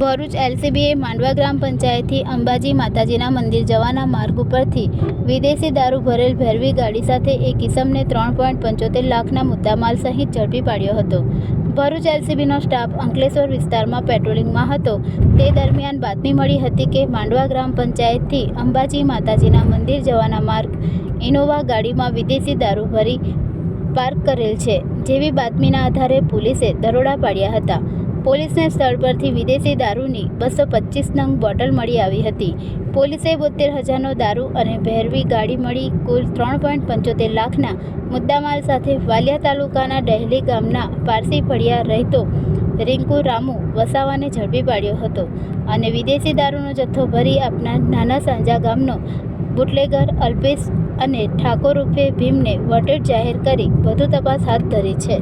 ભરૂચ એલસીબીએ માંડવા ગ્રામ પંચાયતથી અંબાજી માતાજીના મંદિર જવાના માર્ગ ઉપરથી વિદેશી દારૂ ભરેલ ભેરવી ગાડી સાથે એક ઇસમને ત્રણ પોઈન્ટ પંચોતેર લાખના મુદ્દામાલ સહિત ઝડપી પાડ્યો હતો. ભરૂચ એલસીબીનો સ્ટાફ અંકલેશ્વર વિસ્તારમાં પેટ્રોલિંગમાં હતો. તે દરમિયાન બાતમી મળી હતી કે માંડવા ગ્રામ પંચાયતથી અંબાજી માતાજીના મંદિર જવાના માર્ગ ઇનોવા ગાડીમાં વિદેશી દારૂ ભરી પાર્ક કરેલ છે, જેવી બાતમીના આધારે પોલીસે દરોડા પાડ્યા હતા. પોલીસને સ્થળ પરથી વિદેશી દારૂની બસો પચીસ નંગ બોટલ મળી આવી હતી. પોલીસે બોતેર હજારનો દારૂ અને ભેરવી ગાડી મળી કુલ ત્રણ પોઈન્ટ પંચોતેર લાખના મુદ્દામાલ સાથે વાલિયા તાલુકાના ડહેલી ગામના પારસી ફળિયા રહેતો રિંકુ રામુ વસાવાને ઝડપી પાડ્યો હતો અને વિદેશી દારૂનો જથ્થો ભરી આપનાર નાના સાંજા ગામનો બુટલેગર, અલ્પેશ અને ઠાકોર ઉર્ફે ભીમને વોટેડ જાહેર કરી વધુ તપાસ હાથ ધરી છે.